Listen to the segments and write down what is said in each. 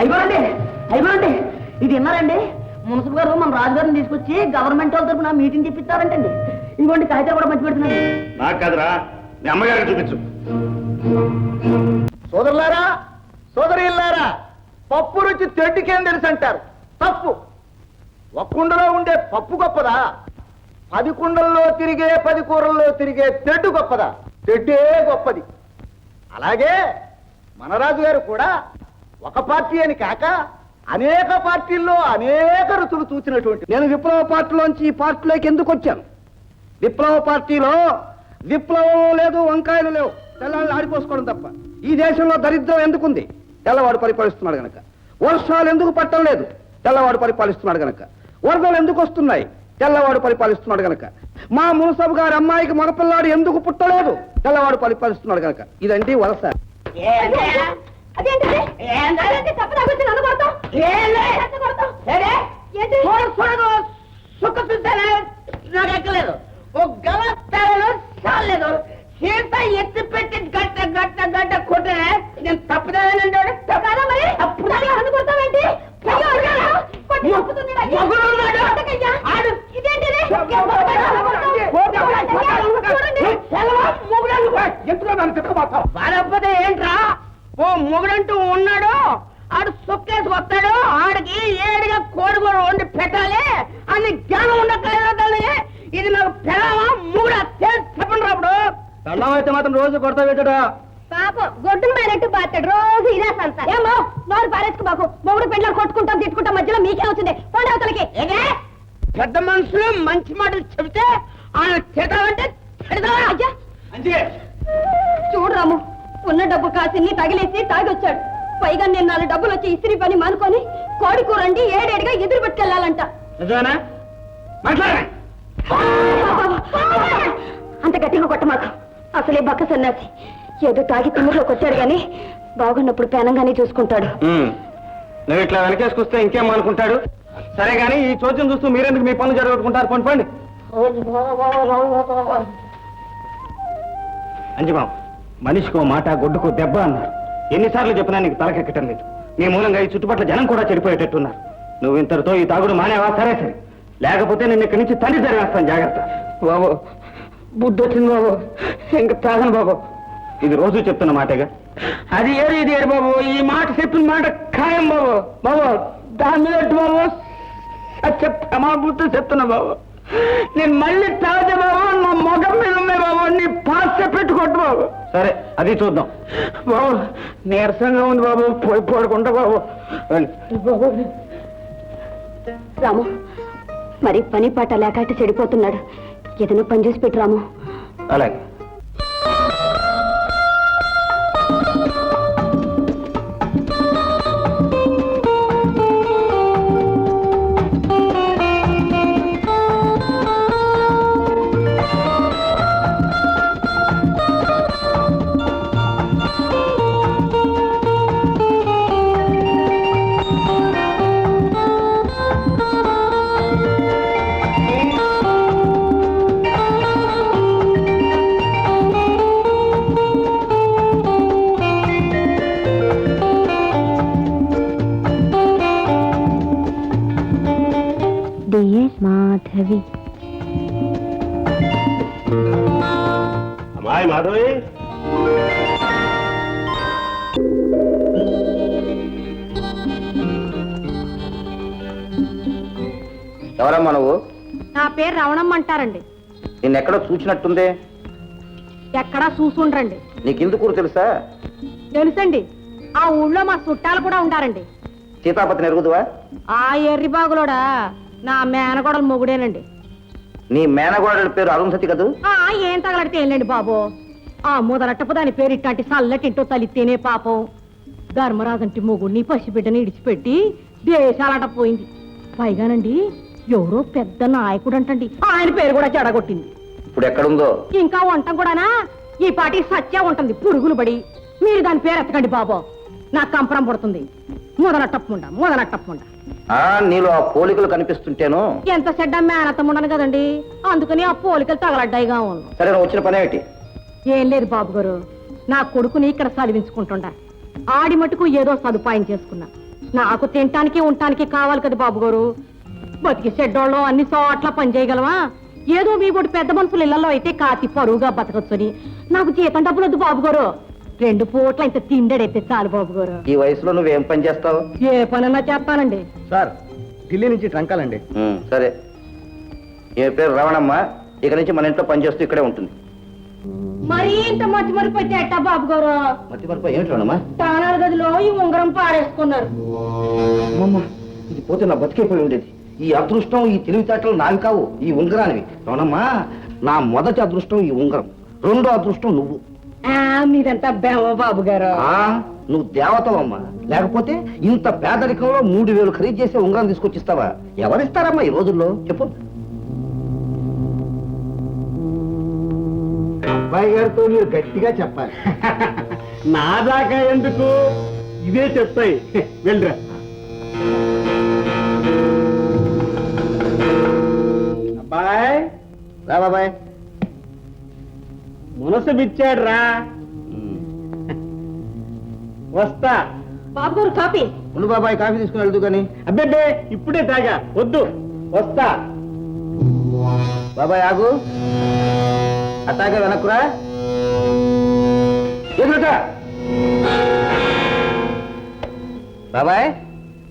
అయిపోండి అయిపోండి. ఇది విన్నారండి? మున్సిపల్ గారు మన రాజుగారిని తీసుకొచ్చి గవర్నమెంట్ వాళ్ళ తరపున మీటింగ్ చెప్పిస్తారంటండి ఇదిగోండి కాగితాలు కూడా మంచి పెడుతున్నాను. నాకు కాదురా మీ అమ్మగారికి చూపించు. సోదరులారా సోదరిల్లారా పప్పు రుచి తెడ్డికేం తెలుసు అంటారు తప్పు. ఒక కుండలో ఉండే పప్పు గొప్పదా? పది కుండల్లో తిరిగే పది కూరల్లో తిరిగే తెడ్డు గొప్పదా? తెడ్డే గొప్పది. అలాగే మన రాజు గారు కూడా ఒక పార్టీ అని కాక అనేక పార్టీల్లో అనేక రుచులు చూసినటువంటి నేను విప్లవ పార్టీలోంచి ఈ పార్టీలోకి ఎందుకు వచ్చాను? విప్లవ పార్టీలో విప్లవం లేదు వంకాయలు లేవు. తెల్లవాళ్ళు ఆడిపోసుకోవడం తప్ప. ఈ దేశంలో దరిద్రం ఎందుకుంది? తెల్లవాడు పరిపాలిస్తున్నాడు గనక. వర్షాలు ఎందుకు పట్టడం లేదు? తెల్లవాడు పరిపాలిస్తున్నాడు గనక. వరదలు ఎందుకు వస్తున్నాయి? తెల్లవాడు పరిపాలిస్తున్నాడు గనక. మా మునసబు గారి అమ్మాయికి మగపిల్లాడు ఎందుకు పుట్టలేదు? తెల్లవాడు పరిపాలిస్తున్నాడు గనక. ఇదండి వలస అదేంటిది? అదేంటి? తప్పు తాగొచ్చి నన్ను కొడతావ్? ఏంటి? సుఖ నాకు ఎక్కలేదు. ఓ గలస్తారలో చాలేదు సీత ఎత్తి పెట్టి గట్ట గట్ట గట్ట కొట్టే నేను తప్పుదేనండి కాదా మరి? చూడండి. బాధపోతే ఏంట్రా? ఓ మొగుడంటూ ఉన్నాడు ఆడు సొక్కేసి వస్తాడు ఆడికి ఏడుగా కోడిగూర వండి పెట్టాలి అని జ్ఞానం ఉండకలేదు ఇది నాకు పెళ్ళమా మూడా చెప్పండి రాప్పుడు అయితే మాత్రం రోజు కొడతా పెట్టడా? పాపం గొడ్డును మేనట్టు బాతాడు రోజు ఇదే సంత. ఏమో నోరు పారేసుకు బాకు మొగుడు పెళ్ళారు కొట్టుకుంటాం తిట్టుకుంటాం మధ్యలో మీకే వచ్చింది. పోండి అవతలకి. పెద్ద మనుషులు మంచి మాటలు చెబితే ఆయన తిడతామంటే తిడతావా? అయ్యా. చూడు రాము. ఉన్న డబ్బు కాసిని తగిలేసి తాగొచ్చాడు. పైగా నేను నాలుగు డబ్బులు వచ్చి ఇస్త్రీ పని మానుకొని కోడి కూరండి ఏడేడిగా ఎదురు పెట్టుకెళ్ళాలంట నిజమేనా? అంత గట్టిగా కొట్టమాకు. అసలే బక్క సన్నాసి. ఏదో తాగి తిమ్మిలోకి వచ్చాడు గాని బాగున్నప్పుడు పేనంగానే చూసుకుంటాడు. నువ్వు ఇట్లా వెనకేసుకొస్తే ఇంకేం అనుకుంటాడు? సరే కానీ ఈ చోద్యం చూస్తూ మీరెందుకు మీ పనులు జరగొట్టుకుంటారు? పండి పండి. అంజబాబు మనిషికో మాట గొడ్డుకో దెబ్బ అన్నారు. ఎన్నిసార్లు చెప్పినా నీకు తలకెక్కటం లేదు. నీ మూలంగా ఈ చుట్టుపక్కల జనం కూడా చెడిపోయేటట్టున్నారు. నువ్వు ఇంతటితో ఈ తాగుడు మానేవా? సరే సరే. లేకపోతే నేను ఇక్కడి నుంచి తండ్రి జరిగేస్తాను జాగ్రత్త. బాబు బుద్ధి వచ్చింది బాబు. ఇంకా తాగను బాబు. ఇది రోజు చెప్తున్న మాటేగా? అది ఏది ఇది ఏడు బాబు? ఈ మాట చెప్పిన మాట ఖాయం బాబు. బాబు దాని మీద బాబు? సత్య ప్రమాబుద్ధి చెప్తున్నా బాబు. నేను మళ్ళీ తాగితే బాబు నా మొగం మీద ఉన్నాయి బాబు నీ పాస్త పెట్టుకోట్టు బాబు. సరే అది చూద్దాం. బాబు నీరసంగా ఉంది బాబు. పోయి పడుకుంటా బాబు. రాము మరి పని పాట లేకటి చెడిపోతున్నాడు. ఏదైనా పని చేసి పెట్టు రాము. అలాగే. మాధవి. అమ్మాయి మాధవి? ఎవరమ్మా నువ్వు? నా పేరు రవణమ్మ అంటారండి. నిన్నెక్కడో చూసినట్టుందే. ఎక్కడా చూసుండ్రండి. నీకు ఇందుకూరు తెలుసా? తెలుసండి. ఆ ఊళ్ళో మా చుట్టాలు కూడా ఉంటారండి సీతాపతిని ఎరుగుదువా ఆ ఎర్రిబాగులోడా నా మేనగోడల మొగుడేనండి. నీ మేనగోడల పేరు అరుంధతి కదూ? ఆ ఏం తగలడితే ఏంలేండి బాబు. ఆ ముదరట్టపు దాని పేరు ఇట్లాంటి చల్లటింటో తలితేనే పాపం. ధర్మరాజంటి మొగుడిని పసిబిడ్డని ఇడిచిపెట్టి దేశాలట పోయింది. పైగానండి ఎవరో పెద్ద నాయకుడు అంటండి ఆయన పేరు కూడా చెడగొట్టింది. ఇప్పుడు ఎక్కడుందో? ఇంకా వంట కూడానా? ఈ పాటి సత్య ఉంటుంది పురుగులు పడి. మీరు దాని పేరు ఎత్తకండి బాబు. నాకు కంపరం పడుతుంది. మొదలట్టప్పుండ మొదలట్టప్పుండ ఆ నీలో ఆ పోలికలు కనిపిస్తుంటేను. ఎంత చెడ్డ మేనత్తం ఉండను కదండి. అందుకని ఆ పోలికలు తగలడ్డాయిగా ఉన్నాం సరే నువ్వు వచ్చిన పని ఏమిటి ఏం లేదు బాబు గారు. నా కొడుకుని ఇక్కడ చదివించుకుంటుండా ఆడి మటుకు ఏదో సదుపాయం చేసుకున్నా. నాకు తినటానికి ఉండటానికి కావాలి కదా బాబు గారు. బతికి చెడ్డోళ్ళం అన్ని చోట్ల పని చేయగలవా ఏదో మీ కూడా పెద్ద మనుషులు ఇళ్ళలో అయితే కాతి పరువుగా బతకచ్చని. నాకు జీతం డబ్బులు వద్దు బాబు గారు. రెండు పూట్ల ఇంత తిండడైతే చాలు బాబు గారు. ఈ వయసులో నువ్వేం పని చేస్తావు? ఏ పనన్నా చేస్తానండి. సార్ ఢిల్లీ నుంచి ట్రంకాలండి. సరే. ఏ పేరు రావణమ్మ ఇక నుంచి మన ఇంట్లో పనిచేస్తూ ఇక్కడే ఉంటుంది. మరీ ఇంత మతి మరిపోతే ఎట్టా బాబు గారు? మధ్య మరప ఏమిటి రావణమ్మ తానాల గదిలో ఈ ఉంగరం పాడేసుకున్నారు అమ్మమ్మ ఇది పోతే నా బతికైపోయి ఉండేది. ఈ అదృష్టం ఈ తెలివితేటలు నావి కావు. ఈ ఉంగరానివి. రావణమ్మ నా మొదటి అదృష్టం ఈ ఉంగరం. రెండో అదృష్టం నువ్వు. ఆ, మీరంతా బేమ బాబు గారు. ఆ నువ్వు దేవతవమ్మా. లేకపోతే ఇంత పేదరికంలో మూడు వేలు ఖరీదు చేసే ఉంగరం తీసుకొచ్చిస్తావా? ఎవరిస్తారమ్మా ఈ రోజుల్లో? చెప్పు. అబ్బాయి గారితో మీరు గట్టిగా చెప్పాలి. నా దాకా ఎందుకు? ఇవే చెప్తాయి. వెళ్ళరా. అబ్బాయ్. రా బాబాయ్. మనసు బిచ్చాడు రా వస్తా. బాబు గారు కాపీ ఉండు బాబాయ్ కాఫీ తీసుకుని వెళ్తూ కానీ. అబ్బే ఇప్పుడే తాగా. వద్దు. వస్తా. బాబాయ్ ఆగు. అట్టాగా వెనక్కురా. బాబాయ్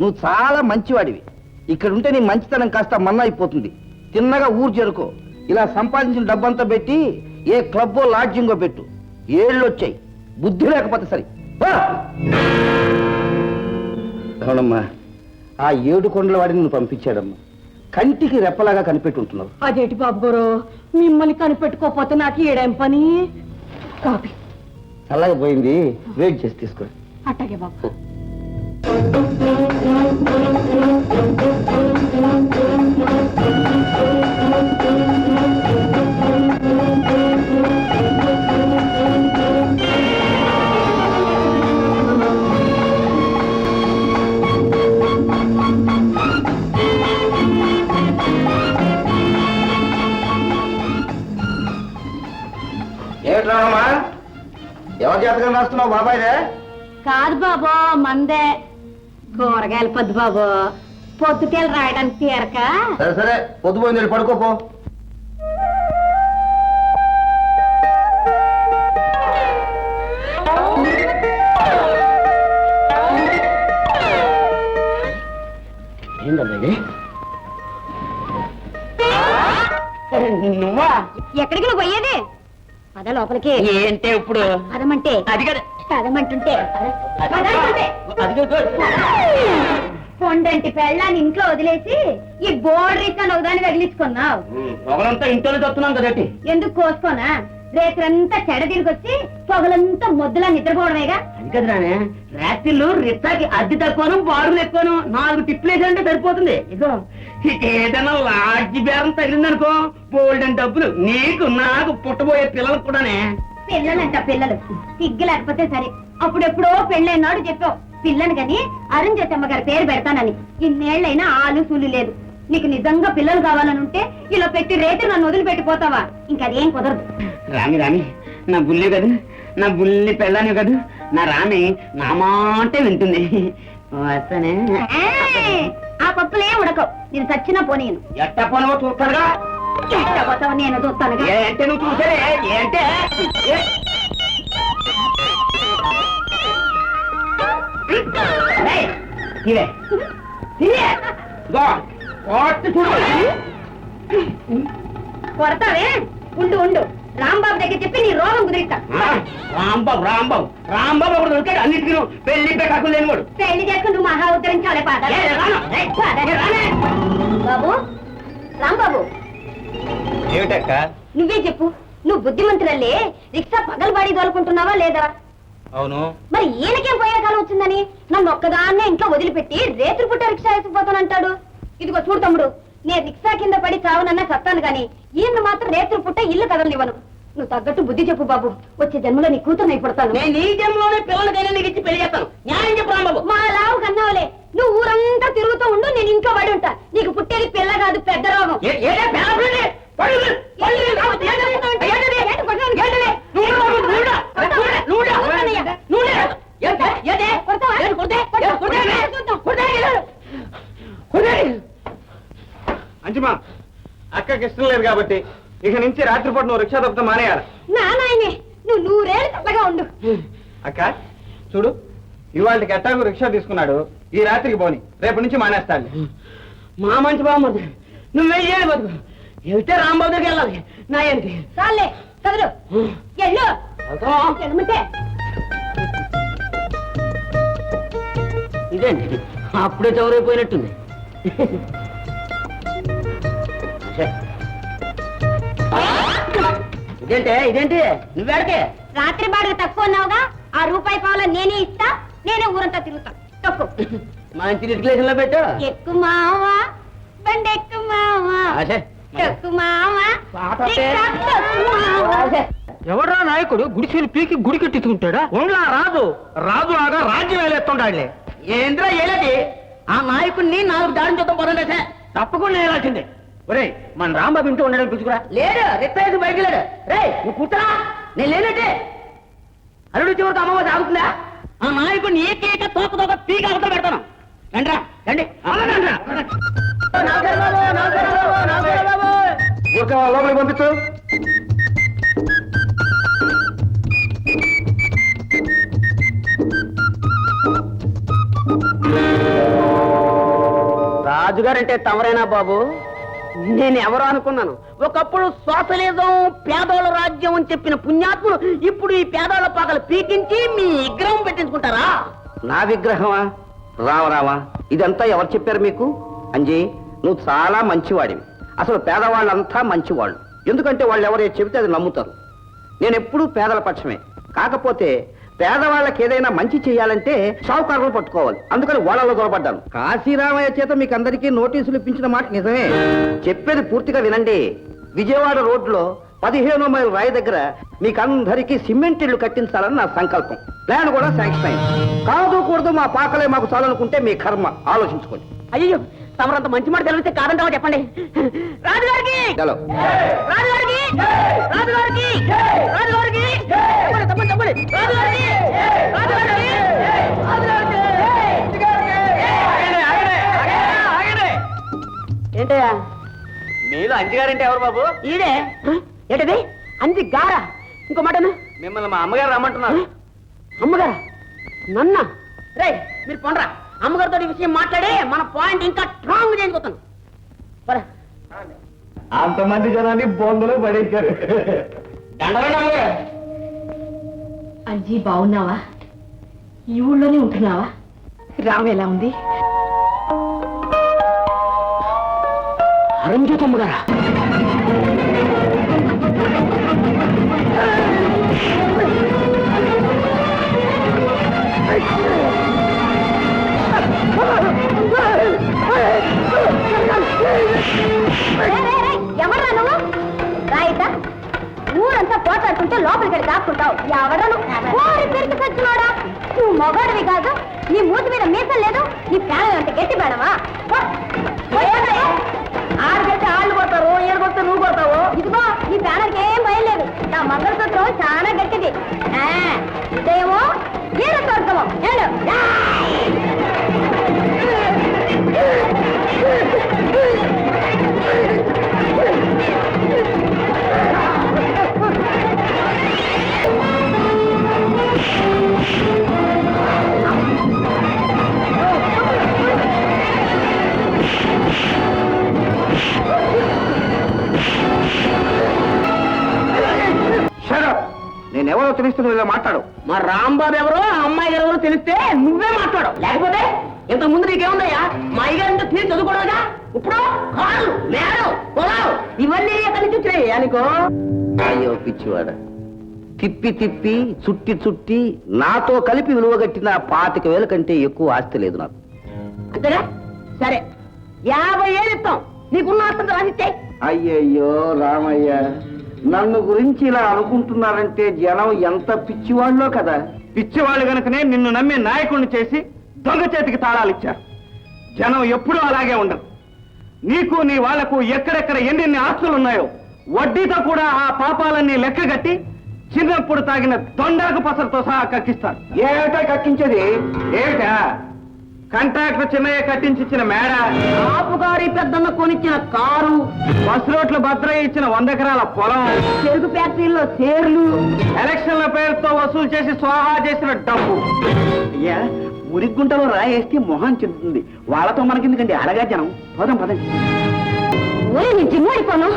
నువ్వు చాలా మంచివాడివి. ఇక్కడ ఉంటే నీ మంచితనం కాస్త మన్నా అయిపోతుంది తిన్నగా ఊరు చేరుకో. ఇలా సంపాదించిన డబ్బంతా పెట్టి ఏ క్లబ్బో లాడ్జింగో పెట్టు. ఏళ్ళు వచ్చాయి బుద్ధి లేకపోతే సరి! అవునమ్మా ఆ ఏడు కొండల వాడిని నువ్వు పంపించాడమ్మా. కంటికి రెప్పలాగా కనిపెట్టి ఉంటున్నావు అదేంటి బాబు గారు? మిమ్మల్ని కనిపెట్టుకోకపోతే నాకు ఏడేం పని? కాపీ చల్లగా పోయింది. వెయిట్ చేసి తీసుకో. అట్టాగే బాబు. రాస్తున్నావు బాబాయ్దే కాదు బాబు మందే. కూరగాయలు పొద్దు బాబు. పొద్దుకెళ్ళి రాయడానికి తీరక. సరే సరే పొద్దుపోయింది పడుకోపో ఏంటండి నువ్వా? ఎక్కడికి నువ్వు పోయేది? పద లోపలికి. ఏంటే ఇప్పుడు? పదమంటే. అది కదా. పదమంటుంటే పొండంటి పెళ్ళాన్ని ఇంట్లో వదిలేసి ఈ బోర్డు రీత్యా ఒకదాన్ని తగిలించుకున్నావు పొగలంతా ఇంట్లోనే చెప్తున్నాం కదటి ఎందుకు కోసుకోనా? రేత్రంతా చెడ తిరిగొచ్చి పొగలంతా ముద్దులా నిద్రపోవడమేగా? అది కదరానే రాత్రిళ్ళు రిత్తాకి అద్దె తక్కువను బారులు ఎక్కువను నాలుగు టిప్లేసంటే సరిపోతుంది. ఇదో ఏదైనా లాడ్జి బేరం తగిలిందనుకో బోల్డెన్ డబ్బులు నీకు నాకు పుట్టబోయే పిల్లలకు కూడానే పిల్లలంట పిల్లలు. సిగ్గు లేకపోతే సరే. అప్పుడెప్పుడో పెళ్ళైనాడు చెప్పావు. పిల్లని గని అరుణ్ గారి పేరు పెడతానని. ఇన్నేళ్ళైనా ఆలు సూలు లేదు. నీకు నిజంగా పిల్లలు కావాలని ఉంటే ఇలా పెట్టి రేటు నన్ను వదిలిపెట్టిపోతావా? ఇంకా అదేం కుదరదు. రామి రామి. నా బుల్లి కదా? నా బుల్లి పెళ్ళాని కదా? నా రామి నా మాటే వింటుంది. వస్తానే! ఆ పప్పులే ఉడకవు. నేను చచ్చినా పోనీను. ఎట్ట పోనవో చూస్తారుగా పోతావో నేను చూస్తానుగా. ఏంటే నువ్వు చూసారే ఏంటే ఇవే. కొడతావే? ఉండు ఉండు. రాంబాబు దగ్గర చెప్పి నీ రోగం కుదిరిస్తా. రాంబాబు రాంబాబు. రాంబాబు ఒకడు దొరికాడు. అన్నిటికీ పెళ్ళి పెట్టకు లేనివాడు పెళ్ళి చేసుకుని నువ్వు మహా ఉద్ధరించాలే పాద. బాబు రాంబాబు. ఏమిటక్క? నువ్వే చెప్పు. నువ్వు బుద్ధిమంతులల్లే రిక్షా పగలబాడి దోలుకుంటున్నావా లేదా? అవును. మరి ఈయనకేం పోయే కాలం వచ్చిందని? నన్ను ఒక్కదాన్నే ఇంట్లో వదిలిపెట్టి రేతులు పుట్ట రిక్షా వేసుకుపోతానంటాడు. ఇదిగో చూడు తమ్ముడు నేను రిక్షా కింద పడి చావనన్నా చస్తాను గాని ఈయన మాత్రం రేతులు పుట్ట ఇల్లు కదలనివ్వను. నువ్వు తగ్గట్టు బుద్ధి చెప్పు బాబు. వచ్చే జన్మలో నీ కూతురు అయిపోతాను నేను ఈ జన్మలోనే పిల్లలకైనా నీకు ఇచ్చి పెళ్ళి చేస్తాను. న్యాయం చెప్పు రాంబాబు. మా లావు కన్నావులే. నువ్వు ఊరంతా తిరుగుతూ ఉండు నేను ఇంట్లో పడి ఉంటా. నీకు పుట్టేది పిల్ల కాదు పెద్ద రోగం. అంజుమా అక్కకి ఇష్టం లేదు కాబట్టి ఇక నుంచి రాత్రిపూట నువ్వు రిక్షా తప్ప మానేయాలి నానాయనే నువ్వు నూరేళ్ళు చల్లగా ఉండు అక్క చూడు ఇవాళకి ఎట్టాకు రిక్షా తీసుకున్నాడు ఈ రాత్రికి పోని రేపు నుంచి మానేస్తాను మా మంచి బామ్మ నువ్వు వెయ్యాలి బతుకు వెళ్తే రాంబాబు దగ్గరికి వెళ్ళాలి? నా ఏంటి చాలే చదువు. ఎల్లు. ఎడమంటే ఇదేంటి? అప్పుడే చౌరైపోయినట్టుంది ఇదేంటే? ఇదేంటి? నువ్వేడకే? రాత్రి బాడుగ తక్కువ ఉన్నావుగా ఆ రూపాయి పావుల నేనే ఇస్తా నేనే ఊరంతా తిరుగుతా. తక్కువ మంచి రిజిస్ట్రేషన్లో పెట్టు. ఎక్కు మావా? బండి ఎక్కు మావా ఎవడ్రా నాయకుడు గుడిసెలు పీకి గుడి కట్టించుకుంటాడా? ఉండలా రాజు. రాజు లాగా రాజ్యం వేలేస్తుండాడులే ఏంద్రా ఏలేది ఆ నాయకుడిని నాలుగు దాడి చూద్దాం పదండి తప్పకుండా వేయాల్సిందే ఒరేయ్ మన రాంబాబు ఇంటూ ఉండడం పిలుచుకురా. లేడు రిక్త బయటికి లేడు రే నువ్వు కూర్చోరా. నేను లేనట్టే. అల్లుడు చివరికి అమ్మమ్మ సాగుతుందా? ఆ నాయకుడిని ఏ కేక తోక తోక పీక అవతల పెడతాను. రండ్రా రండి. ఊరికే లోపలికి పంపించు. రాజుగారంటే తమరేనా బాబు? నేను ఎవరో అనుకున్నాను. ఒకప్పుడు సోషలిజం పేదోళ్ళ రాజ్యం అని చెప్పిన పుణ్యాత్ములు ఇప్పుడు ఈ పేదోళ్ళ పాకలు పీకించి మీ విగ్రహం పెట్టించుకుంటారా? నా విగ్రహమా? రామరామా ఇదంతా ఎవరు చెప్పారు మీకు? అంజీ నువ్వు చాలా మంచివాడివి. అసలు పేదవాళ్ళంతా మంచివాళ్ళు. ఎందుకంటే వాళ్ళు ఎవరే చెబితే అది నమ్ముతారు. నేను ఎప్పుడూ పేదల పక్షమే. కాకపోతే పేదవాళ్ళకి ఏదైనా మంచి చేయాలంటే షావుకారులు పట్టుకోవాలి. అందుకని వాళ్ళలో దొరపడ్డాను కాశీరామయ్య చేత మీకు అందరికీ నోటీసులు ఇప్పించిన మాట నిజమే. చెప్పేది పూర్తిగా వినండి. విజయవాడ రోడ్లో పదిహేనో మైలు రాయి దగ్గర మీకందరికీ సిమెంట్ ఇల్లు కట్టించాలని నా సంకల్పం. ప్లాన్ కూడా శాంక్షన్ అయింది. కాదు కూడదు మా పాకలే మాకు చాలనుకుంటే మీ కర్మ. ఆలోచించుకోండి. అయ్యో తమరంత మంచి మాట తెలిస్తే కాదంటావా చెప్పండి? రాజుగారికి! చలో రాజుగారికి! రాజుగారికి! రాజుగారికి! తప్పండి, తప్పండి, తప్పండి. రాజుగారికి! రాజుగారికి! రాజుగారికి! ఏంటయ్యా? మీలో అంజిగారంటే ఎవరు బాబు? ఈడే. ఏంటది? అంది గారా. ఇంకో మాటను? మిమ్మల్ని మా అమ్మగారు రమ్మంటున్నారు. అమ్మగారా? నన్న. రే మీరు పొండ్రా. అమ్మగారితో ఈ విషయం మాట్లాడి మన పాయింట్ ఇంకా స్ట్రాంగ్ చేయించుకోతాను. అంతమంది జనాన్ని బొందలో పడేశారు. అంజీ బాగున్నావా? ఈ ఊళ్ళోనే ఉంటున్నావా? రాము ఎలా ఉంది? అరంజ్యోతి అమ్మగారా. ఎవర్రా నువ్వు రాయిత ఊరంతా పోటాడుతుంటే లోపలికి దాక్కుంటావు ఎవరను ఓరి పెరిగి సచ్చినోడా నువ్వు మొగాడివి కాదు నీ మూతి మీద మీసం లేదు నీ ప్రాణం అంత గట్టి మేడమా ఆరుగట్టి ఆళ్ళు కొడతారు ఏడు కొడితే నువ్వు కొడతావు ఇదిగో నీ ప్రాణానికి ఏం భయం లేదు నా మంగళసూత్రం చాలా గట్టిది ఇదేమో ఏదో స్వర్గము ఏడు నేనెవరో తెలిస్తే నువ్వు ఇలా మాట్లాడు. మా రాంబాబు ఎవరో ఆ అమ్మాయి గారు ఎవరో తెలిస్తే నువ్వే మాట్లాడు. లేకపోతే ఇంత ముందు నీకేముందయ్యా? మా అయ్యగారు ఇంత తీసి చదువుకోవడగా ఇప్పుడు కాళ్ళు మేడం పొలాలు ఇవన్నీ ఎక్కడి నుంచి వచ్చినాయి అనుకో అయ్యో పిచ్చివాడ. తిప్పి తిప్పి చుట్టి చుట్టి నాతో కలిపి విలువగట్టిన పాతిక వేల కంటే ఎక్కువ ఆస్తి లేదు నాకు. అంతేనా? సరే. యాభై ఏళ్ళు ఇస్తాం. నీకున్న ఆస్తంతో రాసిచ్చాయి అయ్యయ్యో రామయ్య. నన్ను గురించి ఇలా అనుకుంటున్నారంటే జనం ఎంత పిచ్చివాళ్ళో కదా. పిచ్చివాళ్ళు గనుకనే నిన్ను నమ్మి నాయకుడిని చేసి దొంగ చేతికి తాళాలు ఇచ్చారు. జనం ఎప్పుడూ అలాగే ఉండరు. నీకు నీ వాళ్ళకు ఎక్కడెక్కడ ఎన్నెన్ని ఆస్తులు ఉన్నాయో వడ్డీతో కూడా ఆ పాపాలన్నీ లెక్కగట్టి చిన్నప్పుడు తాగిన దొండాకు పసరతో సహా కక్కిస్తారు. ఏమిటా కక్కించేది? ఏమిటా? కాంట్రాక్టర్ చిన్నయ్య కట్టించిచ్చిన మేడ ఆపుగారి పెద్దమ్మ కొనిచ్చిన కారు బస్ రోడ్ల భద్రయ్య ఇచ్చిన వంద ఎకరాల పొలం చెరుకు ఫ్యాక్టరీలో షేర్లు ఎలక్షన్ల పేరుతో వసూలు చేసి స్వాహా చేసిన డబ్బు. అయ్యా ఉరిగ్గుంటలో రాయేస్తే మొహం చెందుతుంది. వాళ్ళతో మనకెందుకండి? అడగా జనం. పదం పదండి చిన్న నీ